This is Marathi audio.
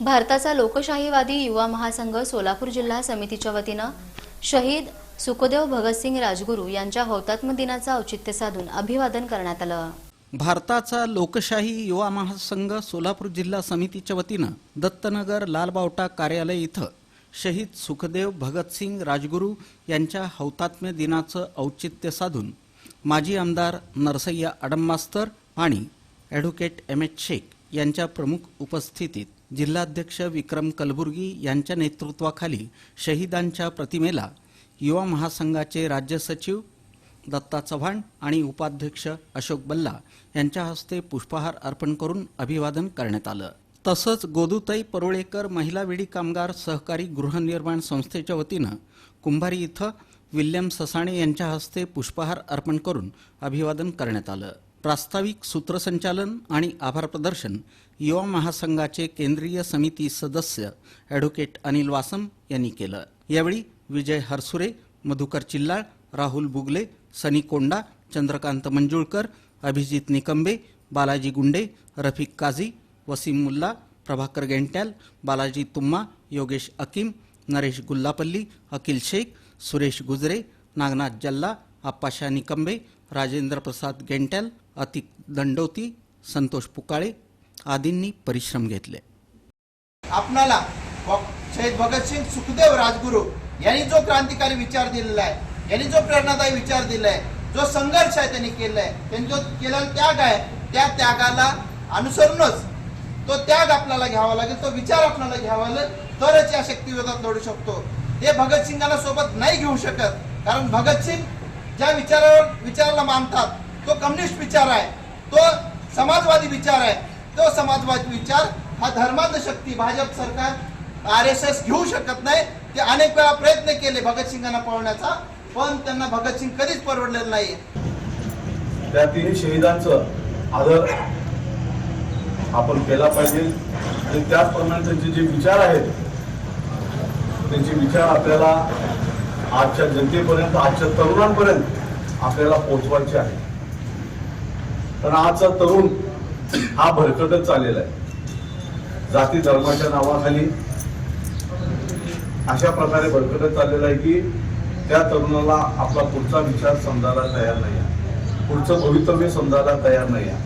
भारताचा लोकशाहीवादी युवा महासंघ सोलापूर जिल्हा समितीच्या वतीनं शहीद सुखदेव भगतसिंग राजगुरू यांच्या हौतात्म्य दिनाचं औचित्य साधून अभिवादन करण्यात आलं. भारताचा लोकशाही युवा महासंघ सोलापूर जिल्हा समितीच्या वतीनं दत्तनगर लालबावटा कार्यालय इथं शहीद सुखदेव भगतसिंग राजगुरू यांच्या हौतात्म्य दिनाचं औचित्य साधून माजी आमदार नरसय्या अडममास्तर आणि ॲडव्होकेट एम एच शेख यांच्या प्रमुख उपस्थितीत जिल्हाध्यक्ष विक्रम कलबुर्गी यांच्या नेतृत्वाखाली शहीदांच्या प्रतिमेला युवा महासंघाचे राज्य सचिव दत्ता चव्हाण आणि उपाध्यक्ष अशोक बल्ला यांच्या हस्ते पुष्पहार अर्पण करून अभिवादन करण्यात आलं. तसंच गोदुताई परोळेकर महिला विडी कामगार सहकारी गृहनिर्माण संस्थेच्या वतीनं कुंभारी इथं विल्यम ससाणे यांच्या हस्ते पुष्पहार अर्पण करून अभिवादन करण्यात आलं. प्रास्ताविक सूत्रसंचालन आणि आभार प्रदर्शन युवा महासंघाचे केंद्रीय समिती सदस्य ॲडव्होकेट अनिल वासम यांनी केलं. यावेळी विजय हरसुरे मधुकर चिल्लाळ राहुल बुगले सनी कोंडा चंद्रकांत मंजुळकर अभिजित निकंबे बालाजी गुंडे रफिक काझी वसीम मुल्ला प्रभाकर गेंट्याल बालाजी तुम्मा योगेश अकीम नरेश गुल्लापल्ली अकिल शेख सुरेश गुजरे नागनाथ जल्ला आप्पाशा निकंबे राजेंद्र प्रसाद गेंट्याल अतिक दंडोती संतोष पुकाळे आदींनी परिश्रम घेतले. आपणाला शहीद भगतसिंग सुखदेव राजगुरू यांनी जो क्रांतिकारी विचार दिलेला आहे यांनी जो प्रेरणादायी विचार दिलाय जो संघर्ष आहे त्यांनी केलाय त्यांनी जो केलेला त्याग आहे त्या त्यागाला अनुसरूनच तो त्याग आपल्याला घ्यावा लागेल तो विचार आपल्याला घ्यावा लागेल तरच या शक्ती विरोधात लढू शकतो. ते भगतसिंगाला सोबत नाही घेऊ शकत कारण भगतसिंग ज्या विचारावर विचाराला मानतात तो कम्युनिस्ट विचार आहे तो समाजवादी विचार आहे तो समाजवादी विचार हा धर्मांध शक्ती. भाजप सरकार आर एस एस घेऊ शकत नाही. ते अनेक वेळा प्रयत्न केले भगतसिंगांना पळवण्याचा पण त्यांना भगतसिंग कधीच परवडलेलं नाही त्या तिन्ही शहीदांचं आदर आपण केला पाहिजे. आणि त्याचप्रमाणे त्यांचे जे विचार आहेत त्यांचे विचार आपल्याला आजच्या जनतेपर्यंत आजच्या तरुणांपर्यंत आपल्याला पोहोचवायचे आहे पण आजचा तरुण हा भरकटत चाललेला आहे. जाती धर्माच्या नावाखाली अशा प्रकारे भरकटत चाललेला आहे की त्या तरुणाला आपला पुढचा विचार समजायला तयार नाही आहे. पुढचं भवितव्य समजायला तयार नाही आहे.